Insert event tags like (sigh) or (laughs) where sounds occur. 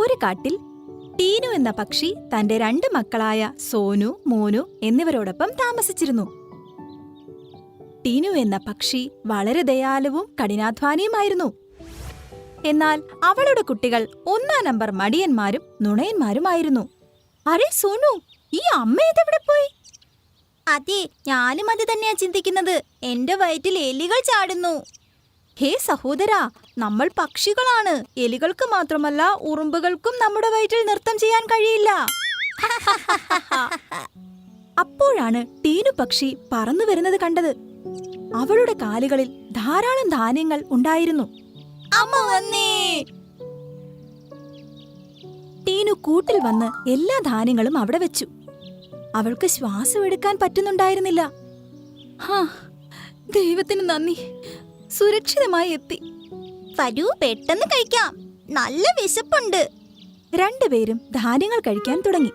ഒരു കാട്ടിൽ ടീനു എന്ന പക്ഷി തന്റെ രണ്ട് മക്കളായ സോനു മോനു എന്നിവരോടൊപ്പം താമസിച്ചിരുന്നു. ടീനു എന്ന പക്ഷി വളരെ ദയാലുവും കഠിനാധ്വാനിയുമായിരുന്നു. എന്നാൽ അവളുടെ കുട്ടികൾ ഒന്നാം നമ്പർ മടിയന്മാരും നുണയന്മാരുമായിരുന്നു. അരെ സോനു ഈ അമ്മ ഇതെവിടെ പോയി? അതെ ഞാനും അത് തന്നെയാ ചിന്തിക്കുന്നത്. എന്റെ വയറ്റിൽ എലികൾ ചാടുന്നു. ഹേ സഹോദരാ നമ്മൾ പക്ഷികളാണ്. എലികൾക്ക് മാത്രമല്ല ഉറുമ്പുകൾക്കും നമ്മുടെ വയറ്റിൽ നൃത്തം ചെയ്യാൻ കഴിയില്ല. (laughs) അപ്പോഴാണ് ടീനു പക്ഷി പറന്നു വരുന്നത് കണ്ടത്. അവളുടെ കാലുകളിൽ ധാരാളം ധാന്യങ്ങൾ ഉണ്ടായിരുന്നു. അമ്മ വന്നേ! ടീനു കൂട്ടിൽ വന്ന് എല്ലാ ധാന്യങ്ങളും അവിടെ വെച്ചു. അവൾക്ക് ശ്വാസം എടുക്കാൻ പറ്റുന്നുണ്ടായിരുന്നില്ല. ദൈവത്തിന് നന്ദി. സുരക്ഷിതമായി എത്തി. വരൂ പെട്ടെന്ന് കഴിക്കാം. നല്ല വിശപ്പുണ്ട്. രണ്ടുപേരും ധാന്യങ്ങൾ കഴിക്കാൻ തുടങ്ങി.